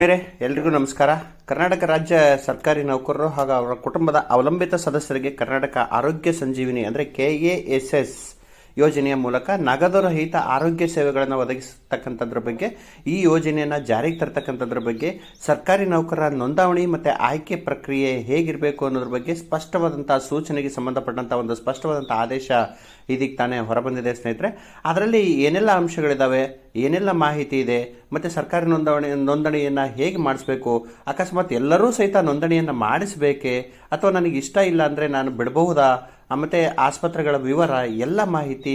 ಬೇರೆ ಎಲ್ರಿಗೂ ನಮಸ್ಕಾರ. ಕರ್ನಾಟಕ ರಾಜ್ಯ ಸರ್ಕಾರಿ ನೌಕರರು ಹಾಗೂ ಅವರ ಕುಟುಂಬದ ಅವಲಂಬಿತ ಸದಸ್ಯರಿಗೆ ಕರ್ನಾಟಕ ಆರೋಗ್ಯ ಸಂಜೀವಿನಿ ಅಂದರೆ ಕೆ ಎ ಎಸ್ ಎಸ್ ಯೋಜನೆಯ ಮೂಲಕ ನಗದು ರಹಿತ ಆರೋಗ್ಯ ಸೇವೆಗಳನ್ನು ಒದಗಿಸತಕ್ಕಂಥದ್ರ ಬಗ್ಗೆ, ಈ ಯೋಜನೆಯನ್ನು ಜಾರಿಗೆ ತರ್ತಕ್ಕಂಥದ್ರ ಬಗ್ಗೆ, ಸರ್ಕಾರಿ ನೌಕರರ ನೋಂದಾವಣಿ ಮತ್ತು ಆಯ್ಕೆ ಪ್ರಕ್ರಿಯೆ ಹೇಗಿರಬೇಕು ಅನ್ನೋದ್ರ ಬಗ್ಗೆ ಸ್ಪಷ್ಟವಾದಂಥ ಸೂಚನೆಗೆ ಸಂಬಂಧಪಟ್ಟಂಥ ಒಂದು ಸ್ಪಷ್ಟವಾದಂಥ ಆದೇಶ ಇದೀಗ ತಾನೇ ಹೊರಬಂದಿದೆ ಸ್ನೇಹಿತರೆ. ಅದರಲ್ಲಿ ಏನೆಲ್ಲ ಅಂಶಗಳಿದ್ದಾವೆ ಏನೆಲ್ಲ ಮಾಹಿತಿ ಇದೆ, ಮತ್ತು ಸರ್ಕಾರಿ ನೋಂದಣಿ ನೋಂದಣಿಯನ್ನು ಹೇಗೆ ಮಾಡಿಸ್ಬೇಕು, ಅಕಸ್ಮಾತ್ ಎಲ್ಲರೂ ಸಹಿತ ನೋಂದಣಿಯನ್ನು ಮಾಡಿಸಬೇಕೇ, ಅಥವಾ ನನಗೆ ಇಷ್ಟ ಇಲ್ಲ ಅಂದರೆ ನಾನು ಬಿಡಬಹುದಾ ಮತ್ತು ಆಸ್ಪತ್ರೆಗಳ ವಿವರ, ಎಲ್ಲ ಮಾಹಿತಿ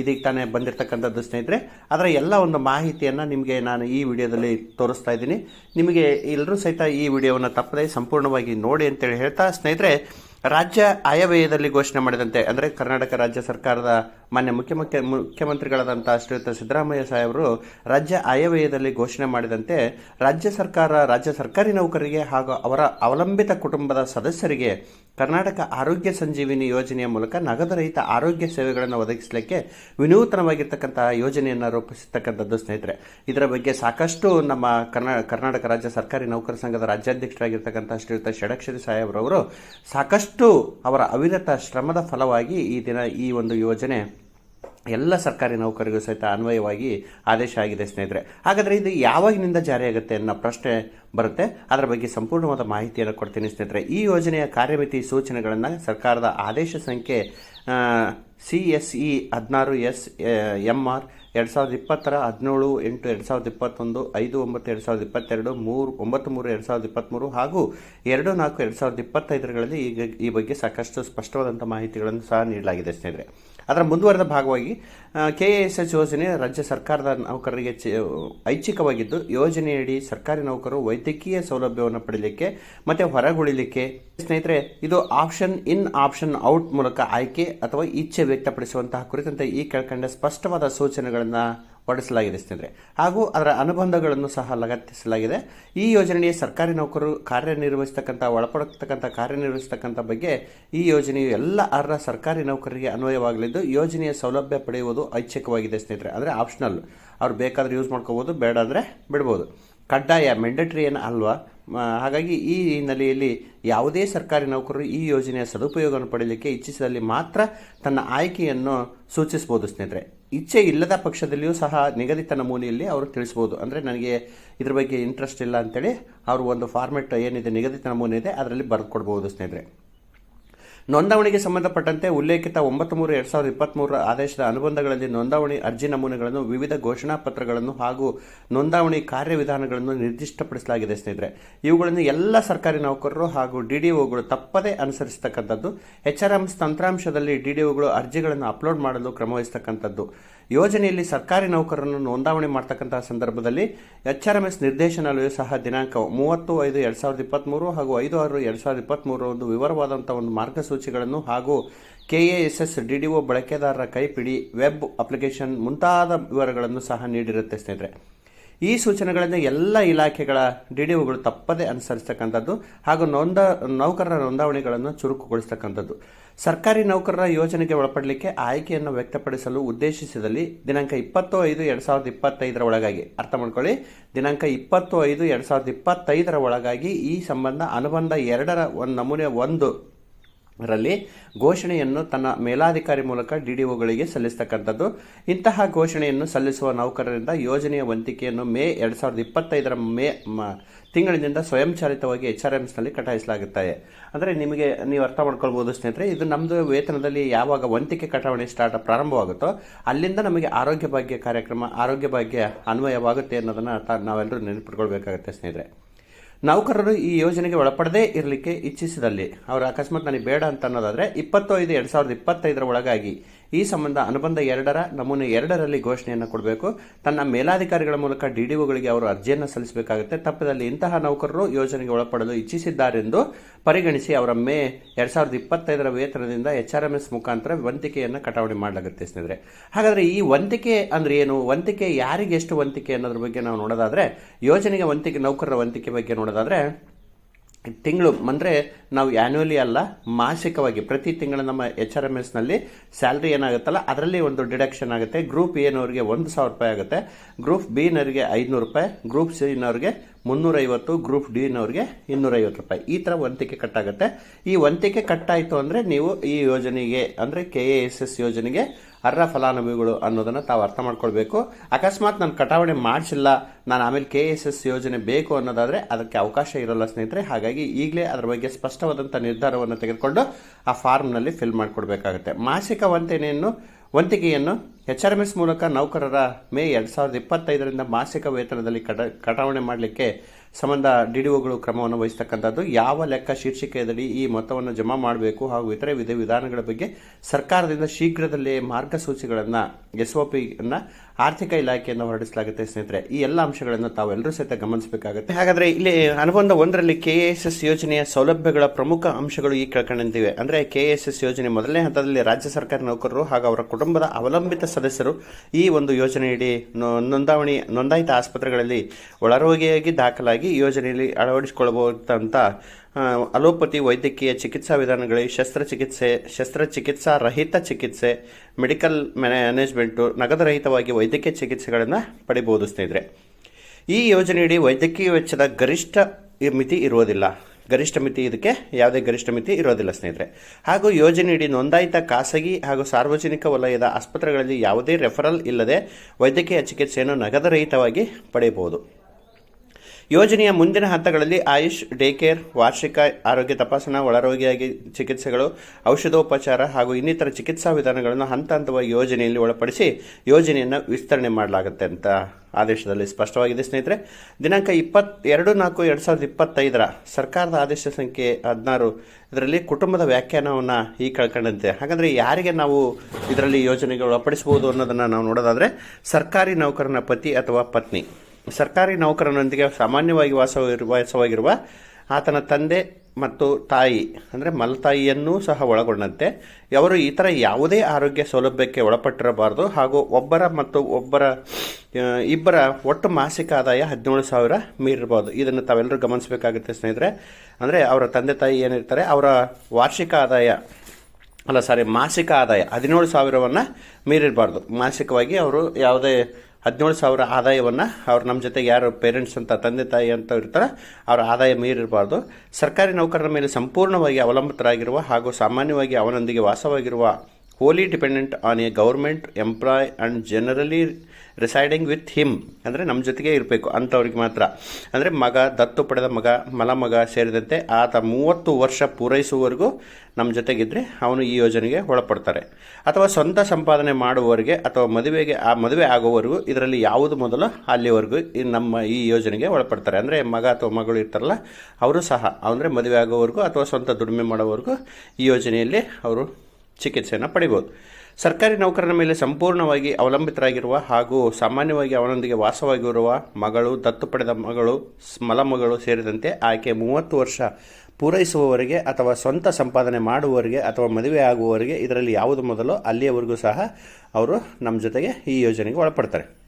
ಇದೀಗ ತಾನೇ ಬಂದಿರತಕ್ಕಂಥದ್ದು ಸ್ನೇಹಿತರೆ. ಅದರ ಎಲ್ಲ ಒಂದು ಮಾಹಿತಿಯನ್ನು ನಿಮಗೆ ನಾನು ಈ ವಿಡಿಯೋದಲ್ಲಿ ತೋರಿಸ್ತಾ ಇದ್ದೀನಿ. ನಿಮಗೆ ಎಲ್ಲರೂ ಸಹಿತ ಈ ವಿಡಿಯೋವನ್ನು ತಪ್ಪದೆ ಸಂಪೂರ್ಣವಾಗಿ ನೋಡಿ ಅಂತೇಳಿ ಹೇಳ್ತಾ, ಸ್ನೇಹಿತರೆ, ರಾಜ್ಯ ಆಯವ್ಯಯದಲ್ಲಿ ಘೋಷಣೆ ಮಾಡಿದಂತೆ, ಅಂದರೆ ಕರ್ನಾಟಕ ರಾಜ್ಯ ಸರ್ಕಾರದ ಮಾನ್ಯ ಮುಖ್ಯಮಂತ್ರಿ ಮುಖ್ಯಮಂತ್ರಿಗಳಾದಂಥ ಶ್ರೀಯುತ ಸಿದ್ದರಾಮಯ್ಯ ಸಾಹೇಬರು ರಾಜ್ಯ ಆಯವ್ಯಯದಲ್ಲಿ ಘೋಷಣೆ ಮಾಡಿದಂತೆ ರಾಜ್ಯ ಸರ್ಕಾರ, ರಾಜ್ಯ ಸರ್ಕಾರಿ ನೌಕರರಿಗೆ ಹಾಗೂ ಅವರ ಅವಲಂಬಿತ ಕುಟುಂಬದ ಸದಸ್ಯರಿಗೆ ಕರ್ನಾಟಕ ಆರೋಗ್ಯ ಸಂಜೀವಿನಿ ಯೋಜನೆಯ ಮೂಲಕ ನಗದುರಹಿತ ಆರೋಗ್ಯ ಸೇವೆಗಳನ್ನು ಒದಗಿಸಲಿಕ್ಕೆ ವಿನೂತನವಾಗಿರ್ತಕ್ಕಂತಹ ಯೋಜನೆಯನ್ನು ರೂಪಿಸಿರ್ತಕ್ಕಂಥದ್ದು ಸ್ನೇಹಿತರೆ. ಇದರ ಬಗ್ಗೆ ಸಾಕಷ್ಟು ನಮ್ಮ ಕರ್ನಾ, ಕರ್ನಾಟಕ ರಾಜ್ಯ ಸರ್ಕಾರಿ ನೌಕರ ಸಂಘದ ರಾಜ್ಯಾಧ್ಯಕ್ಷರಾಗಿರ್ತಕ್ಕಂಥ ಶ್ರೀಯುತ ಷಡಕ್ಷರಿ ಸಾಹೇಬ್ರವರು ಸಾಕಷ್ಟು ಅವರ ಅವಿರತ ಶ್ರಮದ ಫಲವಾಗಿ ಈ ದಿನ ಈ ಒಂದು ಯೋಜನೆ ಎಲ್ಲ ಸರ್ಕಾರಿ ನೌಕರಿಗೂ ಸಹಿತ ಅನ್ವಯವಾಗಿ ಆದೇಶ ಆಗಿದೆ ಸ್ನೇಹಿತರೆ. ಹಾಗಾದರೆ ಇದು ಯಾವಾಗಿನಿಂದ ಜಾರಿಯಾಗುತ್ತೆ ಅನ್ನೋ ಪ್ರಶ್ನೆ ಬರುತ್ತೆ. ಅದರ ಬಗ್ಗೆ ಸಂಪೂರ್ಣವಾದ ಮಾಹಿತಿಯನ್ನು ಕೊಡ್ತೀನಿ ಸ್ನೇಹಿತರೆ. ಈ ಯೋಜನೆಯ ಕಾರ್ಯಮಿತಿ ಸೂಚನೆಗಳನ್ನು ಸರ್ಕಾರದ ಆದೇಶ ಸಂಖ್ಯೆ ಸಿ ಎಸ್ ಇ ಹದಿನಾರು, ಎಸ್ ಎಂ ಆರ್ ಎರಡು ಸಾವಿರದ ಇಪ್ಪತ್ತರ ಹದಿನೇಳು, ಎಂಟು, ಎರಡು ಸಾವಿರದ ಇಪ್ಪತ್ತೊಂದು, ಐದು, ಒಂಬತ್ತು, ಎರಡು ಸಾವಿರದ ಇಪ್ಪತ್ತೆರಡು, ಮೂರು, ಒಂಬತ್ತು, ಮೂರು, ಎರಡು ಸಾವಿರದ ಇಪ್ಪತ್ತ್ಮೂರು ಹಾಗೂ ಎರಡು, ನಾಲ್ಕು, ಎರಡು ಸಾವಿರದ ಇಪ್ಪತ್ತೈದರಲ್ಲಿ ಈಗ ಈ ಬಗ್ಗೆ ಸಾಕಷ್ಟು ಸ್ಪಷ್ಟವಾದಂಥ ಮಾಹಿತಿಗಳನ್ನು ಸಹ ನೀಡಲಾಗಿದೆ ಸ್ನೇಹಿತರೆ. ಅದರ ಮುಂದುವರೆದ ಭಾಗವಾಗಿ ಕೆ ಎ ಎಸ್ ಎಸ್ ಯೋಜನೆ ರಾಜ್ಯ ಸರ್ಕಾರದ ನೌಕರರಿಗೆ ಐಚ್ಛಿಕವಾಗಿದ್ದು, ಯೋಜನೆಯಡಿ ಸರ್ಕಾರಿ ನೌಕರರು ವೈದ್ಯಕೀಯ ಸೌಲಭ್ಯವನ್ನು ಪಡೀಲಿಕ್ಕೆ ಮತ್ತು ಹೊರಗುಳಿಲಿಕ್ಕೆ ಸ್ನೇಹಿತರೆ, ಇದು ಆಪ್ಷನ್ ಇನ್, ಆಪ್ಷನ್ ಔಟ್ ಮೂಲಕ ಆಯ್ಕೆ ಅಥವಾ ಇಚ್ಛೆ ವ್ಯಕ್ತಪಡಿಸುವಂತಹ ಕುರಿತಂತೆ ಈ ಕೆಳಕಂಡ ಸ್ಪಷ್ಟವಾದ ಸೂಚನೆಗಳನ್ನು ಹೊರಡಿಸಲಾಗಿದೆ ಸ್ನೇಹಿತರೆ. ಹಾಗೂ ಅದರ ಅನುಬಂಧಗಳನ್ನು ಸಹ ಲಗತ್ತಿಸಲಾಗಿದೆ. ಈ ಯೋಜನೆಯ ಸರ್ಕಾರಿ ನೌಕರರು ಕಾರ್ಯನಿರ್ವಹಿಸ್ತಕ್ಕಂಥ, ಒಳಪಡತಕ್ಕಂಥ, ಕಾರ್ಯನಿರ್ವಹಿಸ್ತಕ್ಕಂಥ ಬಗ್ಗೆ ಈ ಯೋಜನೆಯು ಎಲ್ಲ ಅರ್ಹ ಸರ್ಕಾರಿ ನೌಕರರಿಗೆ ಅನ್ವಯವಾಗಲಿದ್ದು, ಯೋಜನೆಯ ಸೌಲಭ್ಯ ಪಡೆಯುವುದು ಐಚ್ಛಿಕವಾಗಿದೆ ಸ್ನೇಹಿತರೆ. ಅಂದರೆ ಆಪ್ಷನಲ್. ಅವ್ರು ಬೇಕಾದರೆ ಯೂಸ್ ಮಾಡ್ಕೋಬೋದು, ಬೇಡ ಅಂದರೆ ಬಿಡ್ಬೋದು. ಕಡ್ಡಾಯ ಮೆಂಡೆಟ್ರಿ ಏನು ಅಲ್ವಾ? ಹಾಗಾಗಿ ಈ ಹಿನ್ನೆಲೆಯಲ್ಲಿ ಯಾವುದೇ ಸರ್ಕಾರಿ ನೌಕರರು ಈ ಯೋಜನೆಯ ಸದುಪಯೋಗವನ್ನು ಪಡೆಯಲಿಕ್ಕೆ ಇಚ್ಛಿಸಿದಲ್ಲಿ ಮಾತ್ರ ತನ್ನ ಆಯ್ಕೆಯನ್ನು ಸೂಚಿಸಬಹುದು ಸ್ನೇಹಿತರೆ. ಇಚ್ಛೆ ಇಲ್ಲದ ಪಕ್ಷದಲ್ಲಿಯೂ ಸಹ ನಿಗದಿತ ನಮೂನೆಯಲ್ಲಿ ಅವರು ತಿಳಿಸ್ಬೋದು ಅಂದರೆ ನನಗೆ ಇದ್ರ ಬಗ್ಗೆ ಇಂಟ್ರೆಸ್ಟ್ ಇಲ್ಲ ಅಂತೇಳಿ, ಅವರು ಒಂದು ಫಾರ್ಮೆಟ್ ಏನಿದೆ, ನಿಗದಿತ ನಮೂನೆ ಇದೆ, ಅದರಲ್ಲಿ ಬರೆದು ಕೊಡ್ಬೋದು ಸ್ನೇಹಿತರೆ. ನೋಂದಾವಣಿಗೆ ಸಂಬಂಧಪಟ್ಟಂತೆ ಉಲ್ಲೇಖಿತ ಒಂಬತ್ತು ಮೂರು ಎರಡು ಸಾವಿರದ ಇಪ್ಪತ್ತ್ಮೂರರ ಆದೇಶದ ಅನುಬಂಧಗಳಲ್ಲಿ ನೋಂದಾವಣಿ ಅರ್ಜಿ ನಮೂನೆಗಳನ್ನು ವಿವಿಧ ಘೋಷಣಾ ಪತ್ರಗಳನ್ನು ಹಾಗೂ ನೋಂದಾವಣಿ ಕಾರ್ಯವಿಧಾನಗಳನ್ನು ನಿರ್ದಿಷ್ಟಪಡಿಸಲಾಗಿದೆ ಸ್ನೇಹಿತರೆ. ಇವುಗಳನ್ನು ಎಲ್ಲ ಸರ್ಕಾರಿ ನೌಕರರು ಹಾಗೂ ಡಿಡಿಒಗಳು ತಪ್ಪದೇ ಅನುಸರಿಸತಕ್ಕಂಥದ್ದು. ಎಚ್ ತಂತ್ರಾಂಶದಲ್ಲಿ ಡಿಡಿಒಗಳು ಅರ್ಜಿಗಳನ್ನು ಅಪ್ಲೋಡ್ ಮಾಡಲು ಕ್ರಮವಹಿಸತಕ್ಕಂಥದ್ದು. ಯೋಜನೆಯಲ್ಲಿ ಸರ್ಕಾರಿ ನೌಕರರನ್ನು ನೋಂದಾವಣೆ ಮಾಡ್ತಕ್ಕಂತಹ ಸಂದರ್ಭದಲ್ಲಿ ಎಚ್ ಆರ್ ಎಂ ಎಸ್ ನಿರ್ದೇಶನಾಲಯ ಸಹ ದಿನಾಂಕ ಮೂವತ್ತು, ಐದು, ಎರಡು ಸಾವಿರದ ಇಪ್ಪತ್ತ್ಮೂರು ಹಾಗೂ ಐದು, ಆರು, ಎರಡು ಸಾವಿರದ ಇಪ್ಪತ್ತ್ಮೂರು ಒಂದು ವಿವರವಾದಂಥ ಒಂದು ಮಾರ್ಗಸೂಚಿಗಳನ್ನು ಹಾಗೂ K A S S D D O ಬಳಕೆದಾರರ ಕೈಪಿಡಿ ವೆಬ್ ಅಪ್ಲಿಕೇಶನ್ ಮುಂತಾದ ವಿವರಗಳನ್ನು ಸಹ ನೀಡಿರುತ್ತೆ ಸ್ನೇಹಿತರೆ. ಈ ಸೂಚನೆಗಳನ್ನು ಎಲ್ಲ ಇಲಾಖೆಗಳ ಡಿಡಿಒಗಳು ತಪ್ಪದೇ ಅನುಸರಿಸತಕ್ಕಂಥದ್ದು ಹಾಗೂ ನೋಂದ, ನೌಕರರ ನೋಂದಾವಣಿಗಳನ್ನು ಚುರುಕುಗೊಳಿಸತಕ್ಕಂಥದ್ದು. ಸರ್ಕಾರಿ ನೌಕರರ ಯೋಜನೆಗೆ ಒಳಪಡಲಿಕ್ಕೆ ಆಯ್ಕೆಯನ್ನು ವ್ಯಕ್ತಪಡಿಸಲು ಉದ್ದೇಶಿಸಿದಲ್ಲಿ ದಿನಾಂಕ ಇಪ್ಪತ್ತು ಐದು ಎರಡು ಸಾವಿರದ ಇಪ್ಪತ್ತೈದರ ಒಳಗಾಗಿ. ಅರ್ಥ ಮಾಡ್ಕೊಳ್ಳಿ. ದಿನಾಂಕ ಇಪ್ಪತ್ತು ಐದು ಎರಡು ಸಾವಿರದ ಇಪ್ಪತ್ತೈದರ ಒಳಗಾಗಿ ಈ ಸಂಬಂಧ ಅನುಬಂಧ ಎರಡರ ಒಂದು ನಮೂನೆ ಒಂದು ರಲ್ಲಿ ಘೋಷಣೆಯನ್ನು ತನ್ನ ಮೇಲಾಧಿಕಾರಿ ಮೂಲಕ ಡಿಡಿಒಗಳಿಗೆ ಸಲ್ಲಿಸತಕ್ಕಂಥದ್ದು. ಇಂತಹ ಘೋಷಣೆಯನ್ನು ಸಲ್ಲಿಸುವ ನೌಕರರಿಂದ ಯೋಜನೆಯ ವಂತಿಕೆಯನ್ನು ಮೇ ಎರಡು ಸಾವಿರದ ಇಪ್ಪತ್ತೈದರ ಮೇ ತಿಂಗಳಿನಿಂದ ಸ್ವಯಂಚಾಲಿತವಾಗಿ ಎಚ್ ಆರ್ ಎಮ್ಸ್ನಲ್ಲಿ ಕಟಾಯಿಸಲಾಗುತ್ತದೆ ಅಂದರೆ ನಿಮಗೆ ನೀವು ಅರ್ಥ ಮಾಡ್ಕೊಳ್ಬೋದು ಸ್ನೇಹಿತರೆ, ಇದು ನಮ್ಮದು ವೇತನದಲ್ಲಿ ಯಾವಾಗ ವಂತಿಕೆ ಕಟಾವಣೆ ಸ್ಟಾರ್ಟ್, ಪ್ರಾರಂಭವಾಗುತ್ತೋ ಅಲ್ಲಿಂದ ನಮಗೆ ಆರೋಗ್ಯ ಭಾಗ್ಯ ಕಾರ್ಯಕ್ರಮ, ಆರೋಗ್ಯ ಭಾಗ್ಯ ಅನ್ವಯವಾಗುತ್ತೆ ಅನ್ನೋದನ್ನು ನಾವೆಲ್ಲರೂ ನೆನಪಿಟ್ಕೊಳ್ಬೇಕಾಗುತ್ತೆ ಸ್ನೇಹಿತರೆ. ನೌಕರರು ಈ ಯೋಜನೆಗೆ ಒಳಪಡದೇ ಇರಲಿಕ್ಕೆ ಇಚ್ಛಿಸಿದಲ್ಲಿ. ಅವರು ಅಕಸ್ಮಾತ್ ನನಗೆ ಬೇಡ ಅಂತ ಅನ್ನೋದಾದರೆ ಇಪ್ಪತ್ತೈದು, ಎರಡು ಸಾವಿರದ ಇಪ್ಪತ್ತೈದರ ಒಳಗಾಗಿ ಈ ಸಂಬಂಧ ಅನುಬಂಧ ಎರಡರ ನಮೂನೆ ಎರಡರಲ್ಲಿ ಘೋಷಣೆಯನ್ನು ಕೊಡಬೇಕು. ತನ್ನ ಮೇಲಾಧಿಕಾರಿಗಳ ಮೂಲಕ ಡಿಡಿಒಗಳಿಗೆ ಅವರು ಅರ್ಜಿಯನ್ನು ಸಲ್ಲಿಸಬೇಕಾಗುತ್ತೆ. ತಪ್ಪದಲ್ಲಿ ಇಂತಹ ನೌಕರರು ಯೋಜನೆಗೆ ಒಳಪಡಲು ಇಚ್ಛಿಸಿದ್ದಾರೆಂದು ಪರಿಗಣಿಸಿ ಅವರ ಮೇ ಎರಡ್ ಸಾವಿರದ ಇಪ್ಪತ್ತೈದರ ವೇತನದಿಂದ ಎಚ್ ಆರ್ ಎಂ ಎಸ್ ಮುಖಾಂತರ ವಂತಿಕೆಯನ್ನು ಕಟಾವಣೆ ಮಾಡಲಾಗುತ್ತೆ ಸ್ನೇಹಿತರೆ. ಹಾಗಾದರೆ ಈ ವಂತಿಕೆ ಅಂದರೆ ಏನು? ವಂತಿಕೆ ಯಾರಿಗೆ ಎಷ್ಟು ವಂತಿಕೆ ಅನ್ನೋದ್ರ ಬಗ್ಗೆ ನಾವು ನೋಡೋದಾದರೆ, ಯೋಜನೆಗೆ ವಂತಿಕೆ, ನೌಕರರ ವಂತಿಕೆ ಬಗ್ಗೆ ನೋಡೋದಾದರೆ ತಿಂಗಳು ಅಂದರೆ ನಾವು ಆ್ಯನ್ಯುವಲಿ ಅಲ್ಲ, ಮಾಸಿಕವಾಗಿ ಪ್ರತಿ ತಿಂಗಳು ನಮ್ಮ ಎಚ್ ಆರ್ ಎಂ ಎಸ್ನಲ್ಲಿ ಸ್ಯಾಲ್ರಿ ಏನಾಗುತ್ತಲ್ಲ, ಅದರಲ್ಲಿ ಒಂದು ಡಿಡಕ್ಷನ್ ಆಗುತ್ತೆ. ಗ್ರೂಪ್ ಎನವ್ರಿಗೆ ಒಂದು ಸಾವಿರ ರೂಪಾಯಿ ಆಗುತ್ತೆ. ಗ್ರೂಪ್ ಬಿನವ್ರಿಗೆ ಐದುನೂರು ರೂಪಾಯಿ. ಗ್ರೂಪ್ ಸಿನವ್ರಿಗೆ ಮುನ್ನೂರೈವತ್ತು ಗ್ರೂಪ್ ಡಿನವ್ರಿಗೆ ಇನ್ನೂರೈವತ್ತು ರೂಪಾಯಿ. ಈ ಥರ ವಂತಿಕೆ ಕಟ್ಟಾಗುತ್ತೆ. ಈ ವಂತಿಕೆ ಕಟ್ಟಾಯಿತು ಅಂದರೆ ನೀವು ಈ ಯೋಜನೆಗೆ, ಅಂದರೆ ಕೆ ಎ ಎಸ್ ಎಸ್ ಯೋಜನೆಗೆ ಅರ್ಹ ಫಲಾನುಭವಿಗಳು ಅನ್ನೋದನ್ನು ತಾವು ಅರ್ಥ ಮಾಡ್ಕೊಳ್ಬೇಕು. ಅಕಸ್ಮಾತ್ ನಾನು ಕಟಾವಣೆ ಮಾಡಿಸಿಲ್ಲ, ನಾನು ಆಮೇಲೆ ಕೆ ಎಸ್ ಎಸ್ ಯೋಜನೆ ಬೇಕು ಅನ್ನೋದಾದರೆ ಅದಕ್ಕೆ ಅವಕಾಶ ಇರೋಲ್ಲ ಸ್ನೇಹಿತರೆ. ಹಾಗಾಗಿ ಈಗಲೇ ಅದರ ಬಗ್ಗೆ ಸ್ಪಷ್ಟವಾದಂಥ ನಿರ್ಧಾರವನ್ನು ತೆಗೆದುಕೊಂಡು ಆ ಫಾರ್ಮ್ನಲ್ಲಿ ಫಿಲ್ ಮಾಡಿಕೊಡ್ಬೇಕಾಗುತ್ತೆ. ಮಾಸಿಕ ವಂತನೆಯನ್ನು ವಂತಿಕೆಯನ್ನು ಎಚ್ ಆರ್ ಎಂ ಎಸ್ ಮೂಲಕ ನೌಕರರ ಮೇ ಎರಡು ಸಾವಿರದ ಇಪ್ಪತ್ತೈದರಿಂದ ಮಾಸಿಕ ವೇತನದಲ್ಲಿ ಕಟ, ಕಟಾವಣೆ ಮಾಡಲಿಕ್ಕೆ ಸಂಬಂಧ ಡಿ ಒಗಳು ಕ್ರಮವನ್ನು ವಹಿಸ್ತಕ್ಕಂಥದ್ದು. ಯಾವ ಲೆಕ್ಕ ಶೀರ್ಷಿಕೆಯದಡಿ ಈ ಮೊತ್ತವನ್ನು ಜಮಾ ಮಾಡಬೇಕು ಹಾಗೂ ಇತರೆ ವಿಧ ವಿಧಾನಗಳ ಬಗ್ಗೆ ಸರ್ಕಾರದಿಂದ ಶೀಘ್ರದಲ್ಲೇ ಮಾರ್ಗಸೂಚಿಗಳನ್ನು, ಎಸ್ ಒ ಪಿಯನ್ನು ಆರ್ಥಿಕ ಇಲಾಖೆಯನ್ನು ಹೊರಡಿಸಲಾಗುತ್ತೆ. ಸ್ನೇಹಿತರೆ, ಈ ಎಲ್ಲ ಅಂಶಗಳನ್ನು ತಾವೆಲ್ಲರೂ ಸಹಿತ ಗಮನಿಸಬೇಕಾಗುತ್ತೆ. ಹಾಗಾದರೆ ಇಲ್ಲಿ ಅನುಬಂಧ ಒಂದರಲ್ಲಿ ಕೆ ಎಸ್ ಎಸ್ ಯೋಜನೆಯ ಸೌಲಭ್ಯಗಳ ಪ್ರಮುಖ ಅಂಶಗಳು ಈ ಕೆಳಕಂಡಂತಿವೆ. ಅಂದರೆ ಕೆ ಎಸ್ ಎಸ್ ಯೋಜನೆ ಮೊದಲನೇ ಹಂತದಲ್ಲಿ ರಾಜ್ಯ ಸರ್ಕಾರಿ ನೌಕರರು ಹಾಗೂ ಅವರ ಕುಟುಂಬದ ಅವಲಂಬಿತ ಸದಸ್ಯರು ಈ ಒಂದು ಯೋಜನೆಯಡಿ ನೋಂದಾವಣಿ, ನೋಂದಾಯಿತ ಆಸ್ಪತ್ರೆಗಳಲ್ಲಿ ಒಳರೋಗಿಯಾಗಿ ದಾಖಲಾಗಿ ಈ ಯೋಜನೆಯಲ್ಲಿ ಅಳವಡಿಸಿಕೊಳ್ಳಬಹುದಂತ ಆ, ಅಲೋಪತಿ ವೈದ್ಯಕೀಯ ಚಿಕಿತ್ಸಾ ವಿಧಾನಗಳಿಗೆ ಶಸ್ತ್ರಚಿಕಿತ್ಸೆ ಶಸ್ತ್ರಚಿಕಿತ್ಸಾ ರಹಿತ ಚಿಕಿತ್ಸೆ ಮೆಡಿಕಲ್ ಮ್ಯಾನೇಜ್ಮೆಂಟು ನಗದರಹಿತವಾಗಿ ವೈದ್ಯಕೀಯ ಚಿಕಿತ್ಸೆಗಳನ್ನು ಪಡಿಬಹುದು ಸ್ನೇಹಿತರೆ ಈ ಯೋಜನೆಯಡಿ ವೈದ್ಯಕೀಯ ವೆಚ್ಚದ ಗರಿಷ್ಠ ಮಿತಿ ಇರುವುದಿಲ್ಲ. ಗರಿಷ್ಠ ಮಿತಿ ಇದಕ್ಕೆ ಯಾವುದೇ ಗರಿಷ್ಠ ಮಿತಿ ಇರೋದಿಲ್ಲ ಸ್ನೇಹಿತರೆ. ಹಾಗೂ ಯೋಜನೆಯಡಿ ನೋಂದಾಯಿತ ಖಾಸಗಿ ಹಾಗೂ ಸಾರ್ವಜನಿಕ ವಲಯದ ಆಸ್ಪತ್ರೆಗಳಲ್ಲಿ ಯಾವುದೇ ರೆಫರಲ್ ಇಲ್ಲದೆ ವೈದ್ಯಕೀಯ ಚಿಕಿತ್ಸೆಯನ್ನು ನಗದರಹಿತವಾಗಿ ಪಡೆಯಬಹುದು. ಯೋಜನೆಯ ಮುಂದಿನ ಹಂತಗಳಲ್ಲಿ ಆಯುಷ್ ಡೇ ಕೇರ್ ವಾರ್ಷಿಕ ಆರೋಗ್ಯ ತಪಾಸಣಾ, ಒಳರೋಗಿಯಾಗಿ ಚಿಕಿತ್ಸೆಗಳು, ಔಷಧೋಪಚಾರ ಹಾಗೂ ಇನ್ನಿತರ ಚಿಕಿತ್ಸಾ ವಿಧಾನಗಳನ್ನು ಹಂತ ಹಂತವಾಗಿ ಯೋಜನೆಯಲ್ಲಿ ಒಳಪಡಿಸಿ ಯೋಜನೆಯನ್ನು ವಿಸ್ತರಣೆ ಮಾಡಲಾಗುತ್ತೆ ಅಂತ ಆದೇಶದಲ್ಲಿ ಸ್ಪಷ್ಟವಾಗಿದೆ. ಸ್ನೇಹಿತರೆ, ದಿನಾಂಕ ಇಪ್ಪತ್ ಎರಡು ನಾಲ್ಕು ಎರಡು ಸಾವಿರದ ಇಪ್ಪತ್ತೈದರ ಸರ್ಕಾರದ ಆದೇಶ ಸಂಖ್ಯೆ ಹದಿನಾರು ಇದರಲ್ಲಿ ಕುಟುಂಬದ ವ್ಯಾಖ್ಯಾನವನ್ನು ಈ ಕಳ್ಕೊಂಡಂತೆ. ಹಾಗಾದರೆ ಯಾರಿಗೆ ನಾವು ಇದರಲ್ಲಿ ಯೋಜನೆಗೆ ಒಳಪಡಿಸಬಹುದು ಅನ್ನೋದನ್ನು ನಾವು ನೋಡೋದಾದರೆ ಸರ್ಕಾರಿ ನೌಕರನ ಪತಿ ಅಥವಾ ಪತ್ನಿ. ಸರ್ಕಾರಿ ನೌಕರನೊಂದಿಗೆ ಸಾಮಾನ್ಯವಾಗಿ ವಾಸವಿರುವ ವಾಸವಾಗಿರುವ ಆತನ ತಂದೆ ಮತ್ತು ತಾಯಿ, ಅಂದರೆ ಮಲತಾಯಿಯನ್ನೂ ಸಹ ಒಳಗೊಂಡಂತೆ, ಅವರು ಇತರ ಯಾವುದೇ ಆರೋಗ್ಯ ಸೌಲಭ್ಯಕ್ಕೆ ಒಳಪಟ್ಟಿರಬಾರದು. ಹಾಗೂ ಒಬ್ಬರ ಮತ್ತು ಒಬ್ಬರ ಇಬ್ಬರ ಒಟ್ಟು ಮಾಸಿಕ ಆದಾಯ ಹದಿನೇಳು ಸಾವಿರ ಮೀರಿರಬಹುದು. ಇದನ್ನು ತಾವೆಲ್ಲರೂ ಗಮನಿಸಬೇಕಾಗುತ್ತೆ ಸ್ನೇಹಿತರೆ. ಅಂದರೆ ಅವರ ತಂದೆ ತಾಯಿ ಏನಿರ್ತಾರೆ, ಅವರ ವಾರ್ಷಿಕ ಆದಾಯ, ಅಲ್ಲ ಸಾರಿ ಮಾಸಿಕ ಆದಾಯ ಹದಿನೇಳು ಸಾವಿರವನ್ನು ಮೀರಿರಬಾರ್ದು. ಮಾಸಿಕವಾಗಿ ಅವರು ಯಾವುದೇ ಹದಿನೇಳು ಸಾವಿರ ಆದಾಯವನ್ನು ಅವ್ರು ನಮ್ಮ ಜೊತೆಗೆ ಯಾರು ಪೇರೆಂಟ್ಸ್ ಅಂತ, ತಂದೆ ತಾಯಿ ಅಂತ ಇರ್ತಾರೆ, ಅವರ ಆದಾಯ ಮೀರಿರಬಾರ್ದು. ಸರ್ಕಾರಿ ನೌಕರರ ಮೇಲೆ ಸಂಪೂರ್ಣವಾಗಿ ಅವಲಂಬಿತರಾಗಿರುವ ಹಾಗೂ ಸಾಮಾನ್ಯವಾಗಿ ಅವನೊಂದಿಗೆ ವಾಸವಾಗಿರುವ wholly dependent on a government employee and generally residing with him ಅಂದರೆ ನಮ್ಮ ಜೊತೆಗೆ ಇರಬೇಕು, ಅಂಥವ್ರಿಗೆ ಮಾತ್ರ. ಅಂದರೆ ಮಗ, ದತ್ತು ಪಡೆದ ಮಗ, ಮಲಮಗ ಸೇರಿದಂತೆ ಆತ ಮೂವತ್ತು ವರ್ಷ ಪೂರೈಸುವವರೆಗೂ ನಮ್ಮ ಜೊತೆಗಿದ್ದರೆ ಅವನು ಈ ಯೋಜನೆಗೆ ಒಳಪಡ್ತಾರೆ. ಅಥವಾ ಸ್ವಂತ ಸಂಪಾದನೆ ಮಾಡುವವರಿಗೆ ಅಥವಾ ಮದುವೆಗೆ, ಆ ಮದುವೆ ಆಗುವವರೆಗೂ ಇದರಲ್ಲಿ ಯಾವುದು ಮೊದಲು ಅಲ್ಲಿವರೆಗೂ ನಮ್ಮ ಈ ಯೋಜನೆಗೆ ಒಳಪಡ್ತಾರೆ. ಅಂದರೆ ಮಗ ಅಥವಾ ಮಗಳು ಇರ್ತಾರಲ್ಲ, ಅವರು ಸಹ, ಅಂದರೆ ಮದುವೆ ಆಗೋವರೆಗೂ ಅಥವಾ ಸ್ವಂತ ದುಡಿಮೆ ಮಾಡೋವರೆಗೂ ಈ ಯೋಜನೆಯಲ್ಲಿ ಅವರು ಚಿಕಿತ್ಸೆಯನ್ನು ಪಡಿಬೋದು. ಸರ್ಕಾರಿ ನೌಕರನ ಮೇಲೆ ಸಂಪೂರ್ಣವಾಗಿ ಅವಲಂಬಿತರಾಗಿರುವ ಹಾಗೂ ಸಾಮಾನ್ಯವಾಗಿ ಅವನೊಂದಿಗೆ ವಾಸವಾಗಿರುವ ಮಗಳು, ದತ್ತು ಪಡೆದ ಮಗಳು ಮಲಮಗಳು ಸೇರಿದಂತೆ ಆಕೆ ಮೂವತ್ತು ವರ್ಷ ಪೂರೈಸುವವರೆಗೆ ಅಥವಾ ಸ್ವಂತ ಸಂಪಾದನೆ ಮಾಡುವವರೆಗೆ ಅಥವಾ ಮದುವೆ ಆಗುವವರೆಗೆ ಇದರಲ್ಲಿ ಯಾವುದು ಮೊದಲು ಅಲ್ಲಿಯವರೆಗೂ ಸಹ ಅವರು ನಮ್ಮ ಜೊತೆಗೆ ಈ ಯೋಜನೆಗೆ ಒಳಪಡ್ತಾರೆ.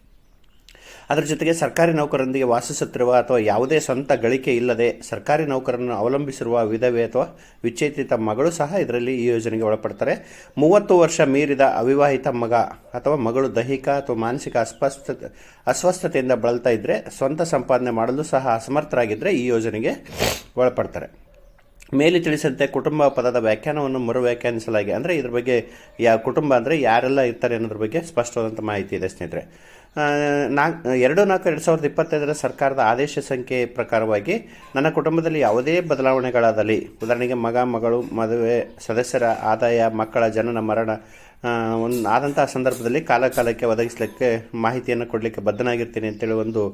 ಅದರ ಜೊತೆಗೆ ಸರ್ಕಾರಿ ನೌಕರರೊಂದಿಗೆ ವಾಸಿಸುತ್ತಿರುವ ಅಥವಾ ಯಾವುದೇ ಸ್ವಂತ ಗಳಿಕೆ ಇಲ್ಲದೆ ಸರ್ಕಾರಿ ನೌಕರರನ್ನು ಅವಲಂಬಿಸಿರುವ ವಿಧವೆ ಅಥವಾ ವಿಚ್ಛೇದಿತ ಮಗಳು ಸಹ ಇದರಲ್ಲಿ ಈ ಯೋಜನೆಗೆ ಒಳಪಡ್ತಾರೆ. ಮೂವತ್ತು ವರ್ಷ ಮೀರಿದ ಅವಿವಾಹಿತ ಮಗ ಅಥವಾ ಮಗಳು ದೈಹಿಕ ಅಥವಾ ಮಾನಸಿಕ ಅಸ್ವಸ್ಥ, ಅಸ್ವಸ್ಥತೆಯಿಂದ ಬಳಲ್ತಾ ಇದ್ದರೆ ಸ್ವಂತ ಸಂಪಾದನೆ ಮಾಡಲು ಸಹ ಅಸಮರ್ಥರಾಗಿದ್ದರೆ ಈ ಯೋಜನೆಗೆ ಒಳಪಡ್ತಾರೆ. ಮೇಲೆ ತಿಳಿಸಿದಂತೆ ಕುಟುಂಬ ಪದದ ವ್ಯಾಖ್ಯಾನವನ್ನು ಮರು ವ್ಯಾಖ್ಯಾನಿಸಲಾಗಿದೆ. ಅಂದರೆ ಇದ್ರ ಬಗ್ಗೆ ಯಾ ಕುಟುಂಬ ಅಂದರೆ ಯಾರೆಲ್ಲ ಇರ್ತಾರೆ ಅನ್ನೋದ್ರ ಬಗ್ಗೆ ಸ್ಪಷ್ಟವಾದಂಥ ಮಾಹಿತಿ ಇದೆ ಸ್ನೇಹಿತರೆ. ನಾಲ್ಕು, ಎರಡು ನಾಲ್ಕು ಎರಡು ಸಾವಿರದ ಇಪ್ಪತ್ತೈದರ ಸರ್ಕಾರದ ಆದೇಶ ಸಂಖ್ಯೆ ಪ್ರಕಾರವಾಗಿ ನನ್ನ ಕುಟುಂಬದಲ್ಲಿ ಯಾವುದೇ ಬದಲಾವಣೆಗಳಾದಲ್ಲಿ ಉದಾಹರಣೆಗೆ ಮಗ, ಮಗಳು, ಮದುವೆ, ಸದಸ್ಯರ ಆದಾಯ, ಮಕ್ಕಳ ಜನನ, ಮರಣ ಒಂದು ಆದಂಥ ಸಂದರ್ಭದಲ್ಲಿ ಕಾಲ ಕಾಲಕ್ಕೆ ಒದಗಿಸಲಿಕ್ಕೆ ಮಾಹಿತಿಯನ್ನು ಕೊಡಲಿಕ್ಕೆ ಬದ್ಧನಾಗಿರ್ತೀನಿ ಅಂತೇಳಿ ಒಂದು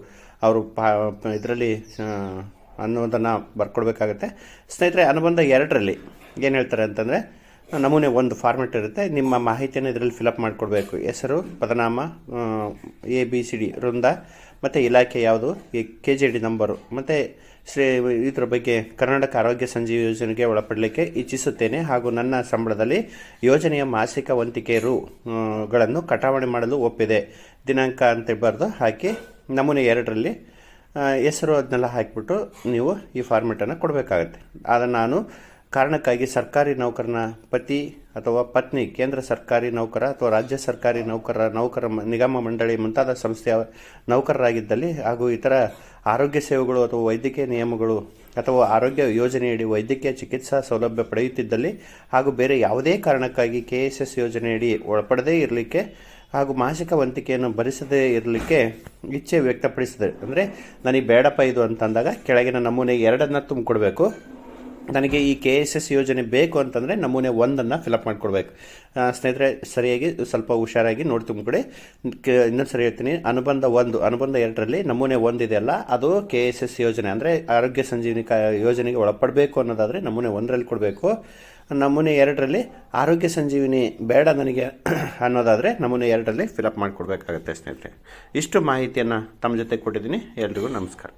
ಅವರು ಪಾ, ಇದರಲ್ಲಿ ಅನ್ನೋದನ್ನು ಬರ್ಕೊಡ್ಬೇಕಾಗುತ್ತೆ. ಸ್ನೇಹಿತರೆ, ಅನುಬಂಧ ಎರಡರಲ್ಲಿ ಏನು ಹೇಳ್ತಾರೆ ಅಂತಂದರೆ, ನಮೂನೆ ಒಂದು ಫಾರ್ಮೆಟ್ ಇರುತ್ತೆ. ನಿಮ್ಮ ಮಾಹಿತಿಯನ್ನು ಇದರಲ್ಲಿ ಫಿಲಪ್ ಮಾಡಿಕೊಡ್ಬೇಕು. ಹೆಸರು, ಪದನಾಮ ಎ ಬಿ ಸಿ ಡಿ ವೃಂದ, ಮತ್ತು ಇಲಾಖೆ ಯಾವುದು, ಈ ಕೆ ಜೆ ಡಿ ನಂಬರು ಮತ್ತು ಶ್ರೀ, ಇದ್ರ ಬಗ್ಗೆ ಕರ್ನಾಟಕ ಆರೋಗ್ಯ ಸಂಜೀವಿ ಯೋಜನೆಗೆ ಒಳಪಡಲಿಕ್ಕೆ ಇಚ್ಛಿಸುತ್ತೇನೆ ಹಾಗೂ ನನ್ನ ಸಂಬಳದಲ್ಲಿ ಯೋಜನೆಯ ಮಾಸಿಕ ವಂತಿಕೆ ರುಗಳನ್ನು ಗಳನ್ನು ಕಟಾವಣೆ ಮಾಡಲು ಒಪ್ಪಿದೆ. ದಿನಾಂಕ ಅಂತ ಬರೆದು ಹಾಕಿ ನಮೂನೆ ಎರಡರಲ್ಲಿ ಹೆಸರು ಅದನ್ನೆಲ್ಲ ಹಾಕಿಬಿಟ್ಟು ನೀವು ಈ ಫಾರ್ಮೆಟನ್ನು ಕೊಡಬೇಕಾಗತ್ತೆ. ಆದರೆ ನಾನು ಕಾರಣಕ್ಕಾಗಿ ಸರ್ಕಾರಿ ನೌಕರನ ಪತಿ ಅಥವಾ ಪತ್ನಿ, ಕೇಂದ್ರ ಸರ್ಕಾರಿ ನೌಕರ ಅಥವಾ ರಾಜ್ಯ ಸರ್ಕಾರಿ ನೌಕರ ನೌಕರ ನಿಗಮ ಮಂಡಳಿ ಮುಂತಾದ ಸಂಸ್ಥೆಯ ನೌಕರರಾಗಿದ್ದಲ್ಲಿ ಹಾಗೂ ಇತರ ಆರೋಗ್ಯ ಸೇವೆಗಳು ಅಥವಾ ವೈದ್ಯಕೀಯ ನಿಯಮಗಳು ಅಥವಾ ಆರೋಗ್ಯ ಯೋಜನೆಯಡಿ ವೈದ್ಯಕೀಯ ಚಿಕಿತ್ಸಾ ಸೌಲಭ್ಯ ಪಡೆಯುತ್ತಿದ್ದಲ್ಲಿ ಹಾಗೂ ಬೇರೆ ಯಾವುದೇ ಕಾರಣಕ್ಕಾಗಿ ಕೆ ಎಸ್ ಎಸ್ ಯೋಜನೆಯಡಿ ಒಳಪಡದೇ ಇರಲಿಕ್ಕೆ ಹಾಗೂ ಮಾಸಿಕ ವಂತಿಕೆಯನ್ನು ಭರಿಸದೇ ಇರಲಿಕ್ಕೆ ಇಚ್ಛೆ ವ್ಯಕ್ತಪಡಿಸಿದೆ. ಅಂದರೆ, ನನಗೆ ಬೇಡಪ್ಪ ಇದು ಅಂತಂದಾಗ ಕೆಳಗಿನ ನಮೂನೆ ಎರಡನ್ನು ತುಂಬಿಕೊಡ್ಬೇಕು. ನನಗೆ ಈ ಕೆ ಎಸ್ ಎಸ್ ಯೋಜನೆ ಬೇಕು ಅಂತಂದರೆ ನಮೂನೆ ಒಂದನ್ನು ಫಿಲಪ್ ಮಾಡಿಕೊಡ್ಬೇಕು. ಸ್ನೇಹಿತರೆ, ಸರಿಯಾಗಿ ಸ್ವಲ್ಪ ಹುಷಾರಾಗಿ ನೋಡಿ ತುಂಬಿಕೊಡಿ. ಇನ್ನೊಂದು ಸರಿ ಹೇಳ್ತೀನಿ. ಅನುಬಂಧ ಒಂದು, ಅನುಬಂಧ ಎರಡರಲ್ಲಿ ನಮೂನೆ ಒಂದಿದೆಯಲ್ಲ ಅದು ಕೆ ಎಸ್ ಎಸ್ ಯೋಜನೆ. ಅಂದರೆ, ಆರೋಗ್ಯ ಸಂಜೀವಿನಿ ಯೋಜನೆಗೆ ಒಳಪಡಬೇಕು ಅನ್ನೋದಾದರೆ ನಮೂನೆ ಒಂದರಲ್ಲಿ ಕೊಡಬೇಕು. ನಮೂನೆ ಎರಡರಲ್ಲಿ ಆರೋಗ್ಯ ಸಂಜೀವಿನಿ ಬೇಡ ನನಗೆ ಅನ್ನೋದಾದರೆ ನಮೂನೆ ಎರಡರಲ್ಲಿ ಫಿಲಪ್ ಮಾಡಿಕೊಡ್ಬೇಕಾಗತ್ತೆ ಸ್ನೇಹಿತರೆ. ಇಷ್ಟು ಮಾಹಿತಿಯನ್ನು ತಮ್ಮ ಜೊತೆ ಕೊಟ್ಟಿದ್ದೀನಿ. ಎಲ್ರಿಗೂ ನಮಸ್ಕಾರ.